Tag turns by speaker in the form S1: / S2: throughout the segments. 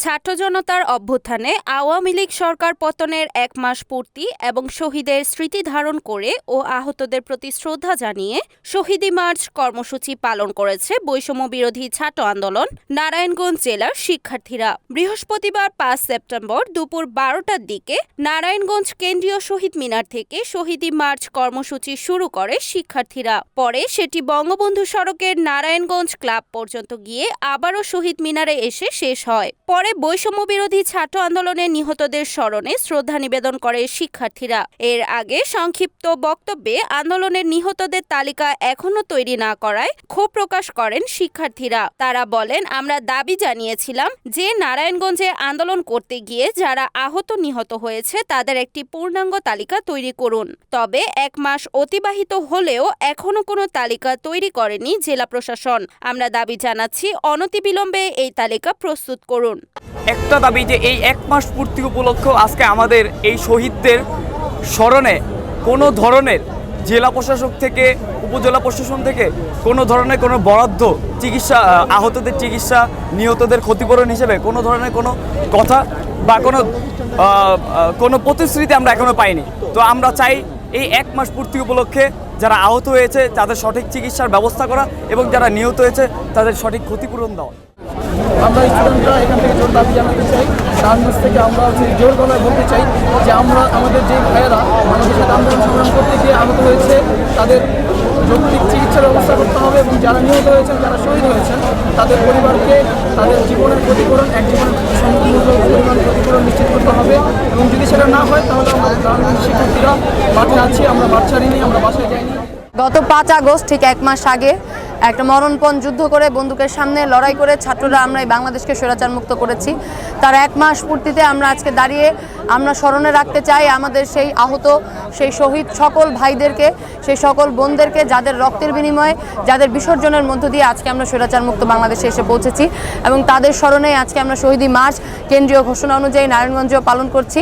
S1: ছাত্র জনতার অভ্যুত্থানে আওয়ামী লীগ সরকার পতনের এক মাস পূর্তি এবং শহীদের স্মৃতি ধারণ করে ও আহতদের প্রতি শ্রদ্ধা জানিয়ে শহীদি মার্চ কর্মসূচি পালন করেছে বৈষম্য বিরোধী ছাত্র আন্দোলন নারায়ণগঞ্জ জেলার শিক্ষার্থীরা। বৃহস্পতিবার পাঁচ সেপ্টেম্বর দুপুর বারোটার দিকে নারায়ণগঞ্জ কেন্দ্রীয় শহীদ মিনার থেকে শহীদি মার্চ কর্মসূচি শুরু করে শিক্ষার্থীরা। পরে সেটি বঙ্গবন্ধু সড়কের নারায়ণগঞ্জ ক্লাব পর্যন্ত গিয়ে আবারও শহীদ মিনারে এসে শেষ হয়। পরে বৈষম্য বিরোধী ছাত্র আন্দোলনে নিহতদের স্মরণে শ্রদ্ধা নিবেদন করে শিক্ষার্থীরা। এর আগে সংক্ষিপ্ত বক্তব্যে আন্দোলনের নিহতদের তালিকা এখনও তৈরি না করায় ক্ষোভ প্রকাশ করেন শিক্ষার্থীরা। তারা বলেন, আমরা দাবি জানিয়েছিলাম যে নারায়ণগঞ্জে আন্দোলন করতে গিয়ে যারা আহত নিহত হয়েছে তাদের একটি পূর্ণাঙ্গ তালিকা তৈরি করুন। তবে এক মাস অতিবাহিত হলেও এখনও কোনো তালিকা তৈরি করেনি জেলা প্রশাসন। আমরা দাবি জানাচ্ছি, অনতিবিলম্বে এই তালিকা প্রস্তুত করুন।
S2: একটা দাবি যে এই এক মাস পূর্তি উপলক্ষে আজকে আমাদের এই শহীদদের স্মরণে কোনো ধরনের জেলা প্রশাসক থেকে, উপজেলা প্রশাসন থেকে কোনো ধরনের কোনো বরাদ্দ চিকিৎসা আহতদের চিকিৎসা, নিহতদের ক্ষতিপূরণ হিসেবে কোনো ধরনের কোনো কথা বা কোনো কোনো প্রতিশ্রুতি আমরা এখনও পাইনি। তো আমরা চাই এই এক মাস পূর্তি উপলক্ষে যারা আহত হয়েছে তাদের সঠিক চিকিৎসার ব্যবস্থা করা এবং যারা নিহত হয়েছে তাদের সঠিক ক্ষতিপূরণ দেওয়া।
S3: আমরা স্টুডেন্টরা এখান থেকে জোর দাবি জানাতে চাই। ডানমাস থেকে আমরা হচ্ছে জোর গলায় বলতে চাই যে আমরা, আমাদের যে ভাইয়েরা আমাদের সাথে আন্দোলন সংগ্রাম করতে গিয়ে আহত হয়েছে, তাদের যৌক্তিক চিকিৎসার ব্যবস্থা করতে হবে এবং যারা নিহত হয়েছেন, যারা শহীদ হয়েছেন, তাদের পরিবারকে তাদের জীবনের ক্ষতিপূরণ, এক জীবনের সম্পূর্ণ পরিমাণ ক্ষতিপূরণ নিশ্চিত করতে হবে এবং যদি সেটা না হয়, তাহলে আমাদের গ্রামীণ শিক্ষার্থীরা মাঠে আছি, আমরা মাঠ ছাড়িনি আমরা বাসায় যাইনি।
S4: গত পাঁচ আগস্ট, ঠিক এক মাস আগে একটা মরণপণ যুদ্ধ করে বন্দুকের সামনে লড়াই করে ছাত্ররা আমরা এই বাংলাদেশকে স্বৈরাচার মুক্ত করেছি। তার এক মাস পূর্তিতে আমরা আজকে দাঁড়িয়ে আমরা স্মরণে রাখতে চাই আমাদের সেই আহত, সেই শহীদ সকল ভাইদেরকে, সেই সকল বোনদেরকে যাদের রক্তের বিনিময়ে, যাদের বিসর্জনের মধ্য দিয়ে আজকে আমরা স্বৈরাচার মুক্ত বাংলাদেশে এসে পৌঁছেছি এবং তাদের স্মরণে আজকে আমরা শহীদি মার্চ কেন্দ্রীয় ঘোষণা অনুযায়ী নারায়ণগঞ্জেও পালন করছি।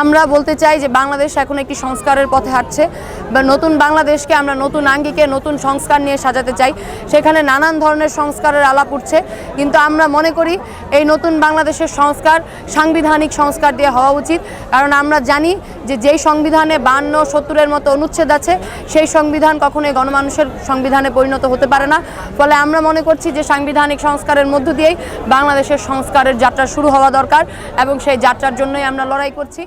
S4: আমরা বলতে চাই যে বাংলাদেশ এখন একটি সংস্কারের পথে হাঁটছে। বা নতুন বাংলাদেশকে আমরা নতুন আঙ্গিকে, নতুন সংস্কার নিয়ে সাজাতে চাই। সেখানে নানান ধরনের সংস্কারের আলাপ উঠছে। কিন্তু আমরা মনে করি এই নতুন বাংলাদেশের সংস্কার সাংবিধানিক সংস্কার দিয়ে হওয়া উচিত। কারণ আমরা জানি যে যেই সংবিধানে বান্ন, সত্তরের মতো অনুচ্ছেদ আছে, সেই সংবিধান কখনোই গণমানুষের সংবিধানে পরিণত হতে পারে না। ফলে আমরা মনে করছি যে সাংবিধানিক সংস্কারের মধ্য দিয়েই বাংলাদেশের সংস্কারের যাত্রা শুরু হওয়া দরকার এবং সেই যাত্রার জন্যই আমরা লড়াই করছি।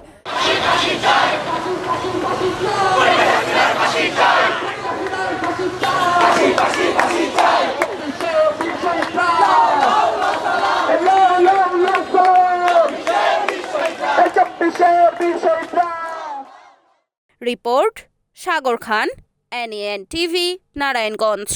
S1: Report Sagar Khan NN TV Narayanganj.